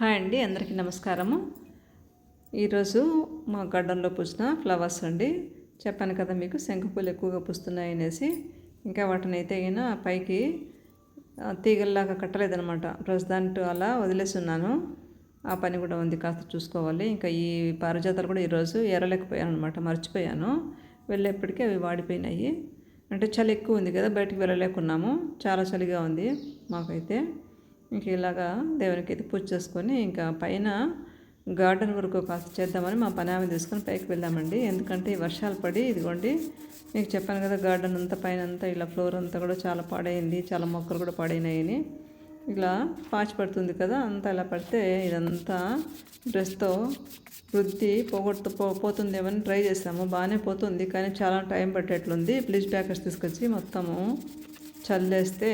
Hi అండి అందరికీ నమస్కారము. ఈరోజు మా గార్డెన్లో పూసిన ఫ్లవర్స్ అండి. చెప్పాను కదా మీకు శంఖపూలు ఎక్కువగా పూస్తున్నాయి అనేసి. ఇంకా వాటిని అయితే అయినా పైకి తీగల్లాగా కట్టలేదనమాట ప్రస్తుతానికి అలా వదిలేసి ఉన్నాను. ఆ పని కూడా ఉంది కాస్త చూసుకోవాలి. ఇంకా ఈ పారిజాతాలు కూడా ఈరోజు ఎరలేకపోయాను అనమాట మర్చిపోయాను. వెళ్ళేప్పటికీ అవి వాడిపోయినాయి. అంటే చలి ఎక్కువ ఉంది కదా బయటికి వెళ్ళలేకున్నాము. చాలా చలిగా ఉంది మాకైతే. ఇంక ఇలాగా దేవునికి అయితే పూజ చేసుకొని ఇంకా పైన గార్డెన్ వరకు కాస్త చేద్దామని మా పని ఆమె తీసుకొని పైకి వెళ్ళామండి. ఎందుకంటే ఈ వర్షాలు పడి ఇదిగోండి మీకు చెప్పాను కదా గార్డెన్ అంతా పైన అంతా ఇలా ఫ్లోర్ అంతా కూడా చాలా పాడైంది చాలా మొక్కలు కూడా పాడైనాయని. ఇలా పాచి పడుతుంది కదా అంతా ఇలా పడితే ఇదంతా డ్రెస్తో వృద్ధి పోగొట్టు పో పోతుందేమని ట్రై చేసాము. బాగానే పోతుంది కానీ చాలా టైం పట్టేట్లుంది. బ్లీచ్ ప్యాకెట్స్ తీసుకొచ్చి మొత్తము చల్లేస్తే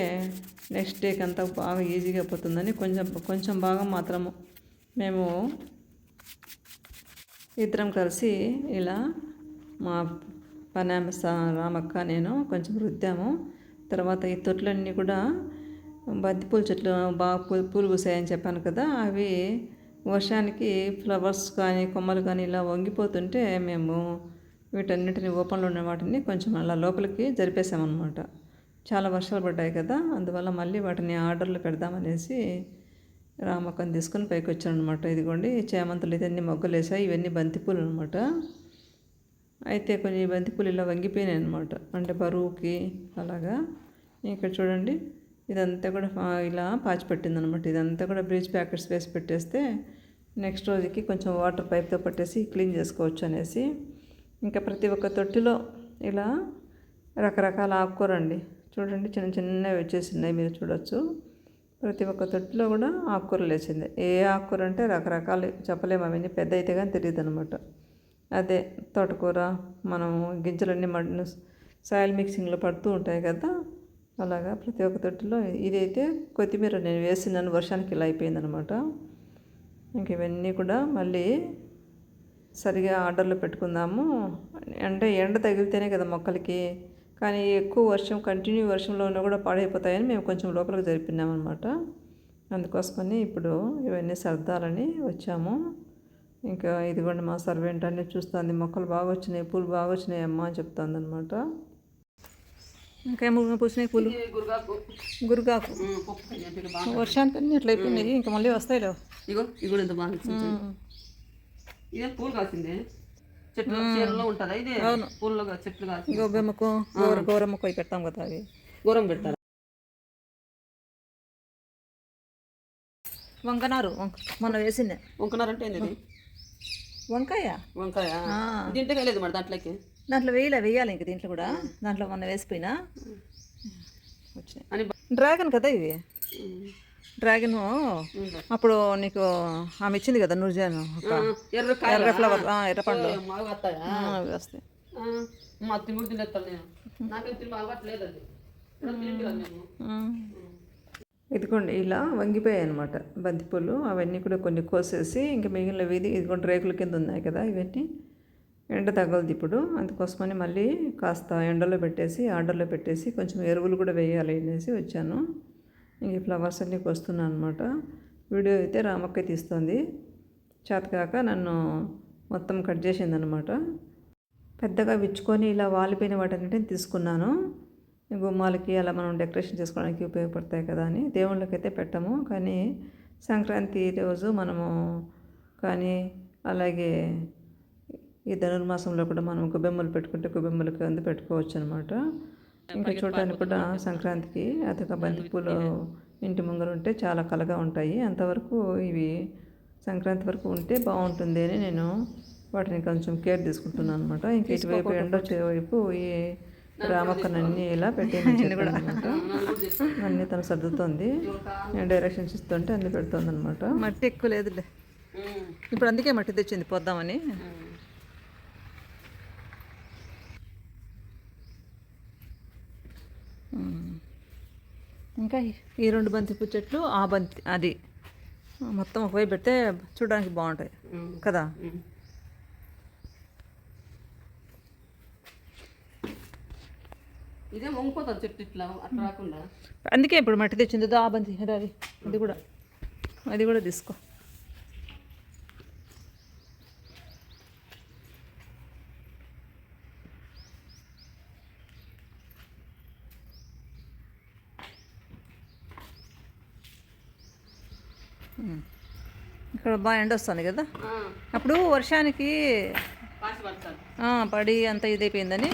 నెక్స్ట్ డేకి అంతా బాగా ఈజీగా పోతుందని కొంచెం కొంచెం భాగం మాత్రము మేము ఇద్దరం కలిసి ఇలా మా పనామ రామక్క నేను కొంచెం రుద్దాము. తర్వాత ఈ తొట్లన్నీ కూడా బంతిపూల చెట్లు బాగా పూలు పూలు పూసాయని చెప్పాను కదా అవి వర్షానికి ఫ్లవర్స్ కానీ కొమ్మలు కానీ ఇలా వంగిపోతుంటే మేము వీటన్నిటిని ఓపెన్లో ఉన్న వాటిని కొంచెం అలా లోపలికి జరిపేసామన్నమాట చాలా వర్షాలు పడ్డాయి కదా అందువల్ల మళ్ళీ వాటిని ఆర్డర్లు పెడదామనేసి రామకం తీసుకొని పైకి వచ్చాను అనమాట ఇదిగోండి చేమంతులు ఇదన్నీ మొగ్గలు వేసాయి ఇవన్నీ బంతిపూలు అనమాట అయితే కొన్ని బంతిపూలు ఇలా వంగిపోయినాయి అనమాట అంటే బరువుకి అలాగా. ఇక్కడ చూడండి ఇదంతా కూడా ఇలా పాచి పెట్టిందనమాట ఇదంతా కూడా బ్లీచ్ ప్యాకెట్స్ వేసి పెట్టేస్తే నెక్స్ట్ రోజుకి కొంచెం వాటర్ పైప్తో పట్టేసి క్లీన్ చేసుకోవచ్చు అనేసి ఇంకా ప్రతి ఒక్క తొట్టిలో ఇలా రకరకాల ఆకుకూరండి. చూడండి చిన్న చిన్నవి వచ్చేసినాయి మీరు చూడొచ్చు. ప్రతి ఒక్క తొట్టిలో కూడా ఆకుకూరలు వేసింది ఏ ఆకుకూర అంటే రకరకాలు చెప్పలేము అవన్నీ పెద్ద అయితే కానీ తెలియదు అనమాట అదే తోటకూర మనము గింజలన్నీ మడిన సాయిల్ మిక్సింగ్లో పడుతూ ఉంటాయి కదా అలాగా ప్రతి ఒక్క తొట్టిలో. ఇదైతే కొత్తిమీర నేను వేసినాను వర్షానికి ఇలా అయిపోయిందనమాట ఇంక ఇవన్నీ కూడా మళ్ళీ సరిగా ఆర్డర్లో పెట్టుకుందాము. అంటే ఎండ తగిలితేనే కదా మొక్కలకి కానీ ఎక్కువ వర్షం కంటిన్యూ వర్షంలో ఉన్నా కూడా పాడైపోతాయని మేము కొంచెం లోపలికి జరిపినామన్నమాట. అందుకోసమని ఇప్పుడు ఇవన్నీ సర్దాలని వచ్చాము. ఇంకా ఇదిగోండి మా సర్వెంట్ అన్నీ చూస్తుంది. మొక్కలు బాగా వచ్చినాయి పూలు బాగా వచ్చినాయి అమ్మ అని చెప్తుంది అనమాట ఇంకేమో పూసినాయి పూలు? గురుగాకు. వర్షానికి అన్నీ ఇట్లా అయిపోయినాయి. ఇంకా మళ్ళీ వస్తాయిలే. ఇగో ఎంత బాగా ఇదే పూలు కాసింది? చెట్లు చీరలో ఉంటుందా? ఇది గోర పెడతాం కదా అవి. గోరం పెడతారు? వంకనారు వంక మొన్న వేసిందే. వంకనారంటే ఏంది ఇది? వంకాయ? వంకాయ. తింటే లేదు మరి దాంట్లోకి? దాంట్లో వేయాలి వేయాలి ఇంక దీంట్లో కూడా. దాంట్లో మొన్న వేసిపోయినా. వచ్చినాయి. డ్రాగన్ కదా ఇవి. డ్రాగన్? అప్పుడు నీకు ఆమె ఇచ్చింది కదా నూర్జాను ఎర్ర కాయ ఎర్ర ఫ్లవర్ ఎర్ర పండు. వస్తాయా. ఇదిగోండి ఇలా వంగిపోయాయి అనమాట బంతిపూలు. అవన్నీ కూడా కొన్ని కోసేసి ఇంకా మిగిలిన వీధి ఇదిగోండి రేకుల కింద ఉన్నాయి కదా ఇవన్నీ. ఎండ తగలదు ఇప్పుడు. అందుకోసమని మళ్ళీ కాస్త ఎండలో పెట్టేసి ఆర్డర్లో పెట్టేసి కొంచెం ఎరువులు కూడా వేయాలి అనేసి వచ్చాను. ఇంక ఈ ఫ్లవర్స్ అన్నీ వస్తున్నాను అనమాట వీడియో అయితే రామక్క తీస్తుంది. చేతకాక నన్ను మొత్తం కట్ చేసింది అనమాట పెద్దగా విచ్చుకొని ఇలా వాలిపోయిన వాటన్నిటిని తీసుకున్నాను. గుమ్మాలకి అలా మనం డెకరేషన్ చేసుకోవడానికి ఉపయోగపడతాయి కదా అని దేవుళ్ళకైతే పెట్టము. కానీ సంక్రాంతి రోజు మనము కానీ అలాగే ఈ ధనుర్మాసంలో కూడా మనం గుబ్బెమ్మలు పెట్టుకుంటే గుబ్బెమ్మలకి అందు పెట్టుకోవచ్చు అనమాట ఇంకా చూడటానికి కూడా సంక్రాంతికి అదొక బంతిపూలు ఇంటి ముంగర ఉంటే చాలా కలగా ఉంటాయి. అంతవరకు ఇవి సంక్రాంతి వరకు ఉంటే బాగుంటుంది అని నేను వాటిని కొంచెం కేర్ తీసుకుంటున్నాను అనమాట ఇంకా ఇటువైపు ఎండ వైపు ఈ రామక్కనన్నీ ఇలా పెట్టేయమని అనమాట అన్నీ తను సర్దుతోంది. నేను డైరెక్షన్స్ ఇస్తుంటే అన్ని పెడుతుంది అనమాట మట్టి ఎక్కువ లేదులే. ఇప్పుడు అందుకే మట్టి తెచ్చింది పోద్దామని. ఇంకా ఈ- రెండు బంతి పూ చెట్లు ఆ బంతి అది. మొత్తం ఒకవైపు పెడితే చూడడానికి బాగుంటాయి. కదా. ఇదే వంగిపోతుంది చెట్టు ఇట్లా అట్లా రాకుండా. అందుకే ఇప్పుడు మట్టి తెచ్చింది. ఆ బంతి అది. కూడా. అది కూడా తీసుకో. ఇక్కడ బాగా ఎండ వస్తుంది కదా? అప్పుడు వర్షానికి పడి అంత ఇదైపోయిందని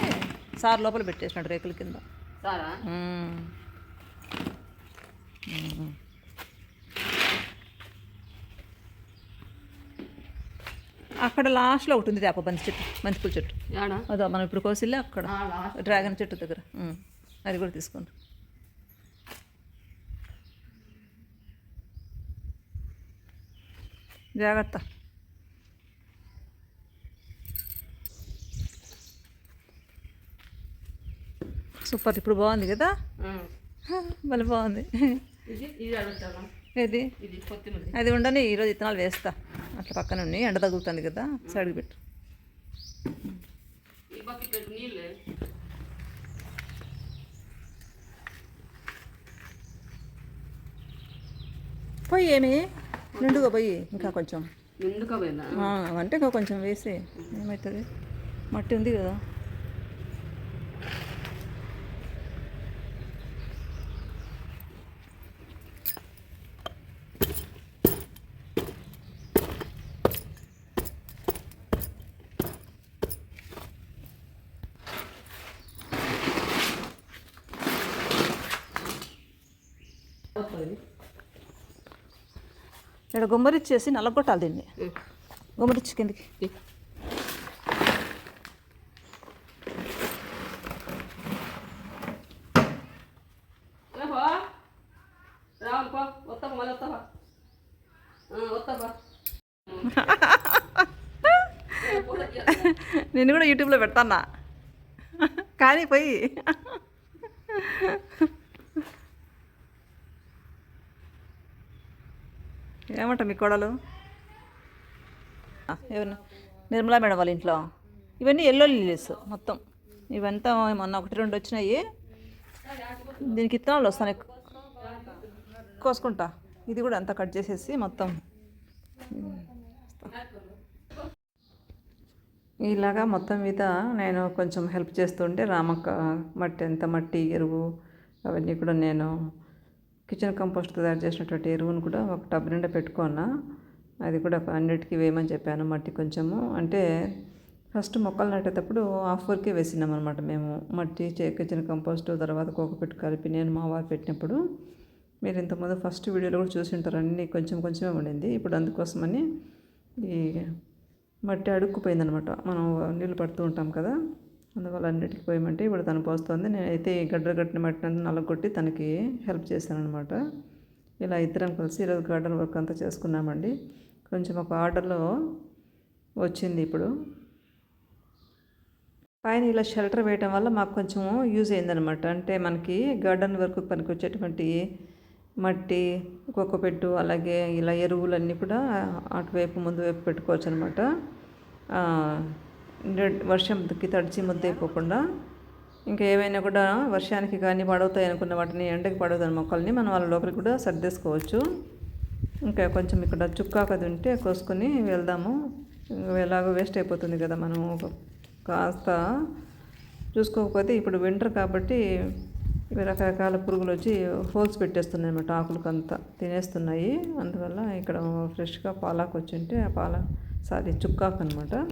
సార్ లోపల పెట్టేసినాడు రేకుల కింద. అక్కడ లాస్ట్లో ఒకటి ఉంది వేప బంతి చెట్టు బంతిపూల చెట్టు. అదో మనం ఇప్పుడు కోసిల్లే అక్కడ. డ్రాగన్ చెట్టు దగ్గర. అది కూడా తీసుకోండి జాగ్రత్త. సూపర్ ఇప్పుడు బాగుంది కదా. భలే బాగుంది. ఏది? అది ఉండని ఈరోజు ఇత్తనాలు వేస్తా. అట్లా పక్కన ఉండి ఎండ తగులుతుంది కదా సైడ్కి పెట్టు. పోయి ఏమి? నిండుగా పోయి ఇంకా కొంచెం. ఎందుకు పోయినా ఆ, అంటే ఇంకా కొంచెం వేసి. ఏమవుతుంది మట్టి ఉంది కదా. ఇక్కడ గుమ్మరిచ్చేసి నల్లగొట్టాలి దీన్ని. గుమ్మరిచ్చి కిందకి. నేను కూడా యూట్యూబ్లో పెడతానా కానీ పోయి. ఏమంట మీ కోడలు? ఎవరు నిర్మలా మేడం వాళ్ళ ఇంట్లో. ఇవన్నీ ఎల్లో లిలీస్ మొత్తం. ఇవంతా మొన్న ఒకటి రెండు వచ్చినాయి. దీనికి ఇత్తనాలు వస్తాయి. కోసుకుంటా. ఇది కూడా అంతా కట్ చేసేసి మొత్తం. ఇలాగా మొత్తం మీద నేను కొంచెం హెల్ప్ చేస్తుంటే రామక్క మట్టి ఎంత మట్టి ఎరువు అవన్నీ కూడా నేను కిచెన్ కంపోస్ట్ తయారు చేసినటువంటి ఎరువును కూడా ఒక టబ్ నిండా పెట్టుకున్నా అది కూడా అన్నిటికీ వేయమని చెప్పాను మట్టి కొంచెము. అంటే ఫస్ట్ మొక్కలు నాటేటప్పుడు హాఫ్ వరకే వేసినాం అనమాట మేము. మట్టి చే- కిచెన్ కంపోస్ట్ తర్వాత కోక పెట్టు కలిపి నేను మా వారు పెట్టినప్పుడు. మీరు ఇంతకుముందు ఫస్ట్ వీడియోలో కూడా చూసి ఉంటారు అన్నీ కొంచెం కొంచెమే ఉండింది. ఇప్పుడు అందుకోసమని ఈ మట్టి అడుక్కుపోయిందనమాట మనం నీళ్ళు పడుతూ ఉంటాం కదా. అందువల్ల అన్నిటికీ పోయమంటే ఇప్పుడు తను పోస్తుంది. నేనైతే గడ్డలు గడ్డ కట్టిన మట్టినంతా నలగొట్టి నల్లగొట్టి తనకి హెల్ప్ చేశాను అనమాట ఇలా ఇద్దరం కలిసి ఈరోజు గార్డెన్ వర్క్ అంతా చేసుకున్నామండి. కొంచెం ఒక ఆర్డర్లో వచ్చింది ఇప్పుడు. పైన ఇలా షెల్టర్ వేయటం వల్ల మాకు కొంచెం యూజ్ అయిందనమాట అంటే మనకి గార్డెన్ వర్క్ పనికి వచ్చేటువంటి మట్టి పెట్టు అలాగే ఇలా ఎరువులన్నీ కూడా అటువైపు ముందు వైపు పెట్టుకోవచ్చు అనమాట వర్షంకి తడిచి ముద్ద అయిపోకుండా ఇంకా ఏవైనా కూడా వర్షానికి కానీ పడవుతాయి అనుకున్న వాటిని ఎండకి పడవుతాయి మొక్కల్ని మనం వాళ్ళ లోపలికి కూడా సర్దేసుకోవచ్చు. ఇంకా కొంచెం ఇక్కడ చుక్కాకది ఉంటే కోసుకొని వెళ్దాము. ఎలాగో వేస్ట్ అయిపోతుంది కదా మనం ఒక- కాస్త చూసుకోకపోతే ఇప్పుడు వింటర్ కాబట్టి రకరకాల పురుగులు వచ్చి హోల్స్ పెట్టేస్తున్నాయి అన్నమాట ఆకులకంతా తినేస్తున్నాయి. అందువల్ల ఇక్కడ ఫ్రెష్గా పాలాకు వచ్చి ఉంటే ఆ పాల సారీ చుక్కాకు అనమాట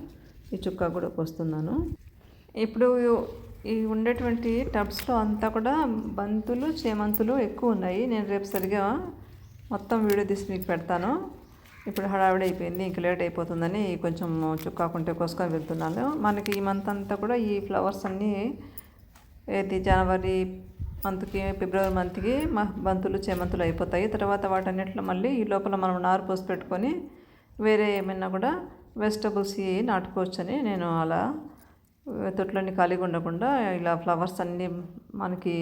ఈ చుక్కా కూడా కోస్తున్నాను ఇప్పుడు ఈ ఉండేటువంటి టబ్స్లో అంతా కూడా బంతులు చేమంతులు ఎక్కువ ఉన్నాయి. నేను రేపు సరిగా మొత్తం వీడియో తీసి మీకు పెడతాను. ఇప్పుడు హడావిడి అయిపోయింది ఇంక లేట్ అయిపోతుందని కొంచెం చుక్కాకుంటే కోసుకొని వెళ్తున్నాను. మనకి ఈ మంత్ అంతా కూడా ఈ ఫ్లవర్స్ అన్నీ ఏది జనవరి మంత్కి ఫిబ్రవరి మంత్కి మా బంతులు చేమంతులు అయిపోతాయి. తర్వాత వాటన్నిటిలో మళ్ళీ ఈ లోపల మనం నారు పోసి పెట్టుకొని వేరే ఏమైనా కూడా వెజిటబుల్స్ నాటుకోవచ్చని నేను అలా తొట్లన్నీ ఖాళీగా ఉండకుండా ఇలా ఫ్లవర్స్ అన్నీ మనకి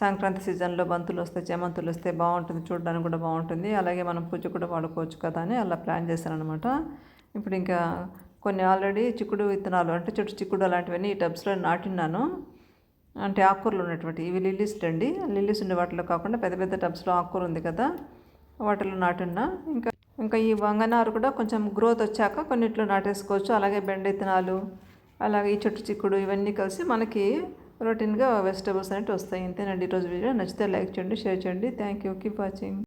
సంక్రాంతి సీజన్లో బంతులు వస్తాయి చేమంతులు వస్తే బాగుంటుంది చూడడానికి కూడా బాగుంటుంది. అలాగే మనం పూజ కూడా వాడుకోవచ్చు కదా అని అలా ప్లాన్ చేశాను అనమాట ఇప్పుడు ఇంకా కొన్ని ఆల్రెడీ చిక్కుడు విత్తనాలు అంటే చెట్టు చిక్కుడు అలాంటివన్నీ ఈ టబ్స్లో నాటిన్నాను. అంటే ఆకుకూరలు ఉన్నటువంటి ఇవి లిల్లీస్ అండి. లిల్లీస్ ఉండే వాటిలో కాకుండా పెద్ద పెద్ద టబ్స్లో ఆకుకూర ఉంది కదా వాటిలో నాటున్నా. ఇంకా ఇంకా ఈ వంగనారు కూడా కొంచెం గ్రోత్ వచ్చాక కొన్నిట్లో నాటేసుకోవచ్చు. అలాగే బెండ విత్తనాలు అలాగే ఈ చెట్టు చిక్కుడు ఇవన్నీ కలిసి మనకి రొటీన్గా వెజిటబుల్స్ అనేవి వస్తాయి. ఇంతేనండి ఈరోజు వీడియో. నచ్చితే లైక్ చేయండి షేర్ చేయండి. Thank you keep watching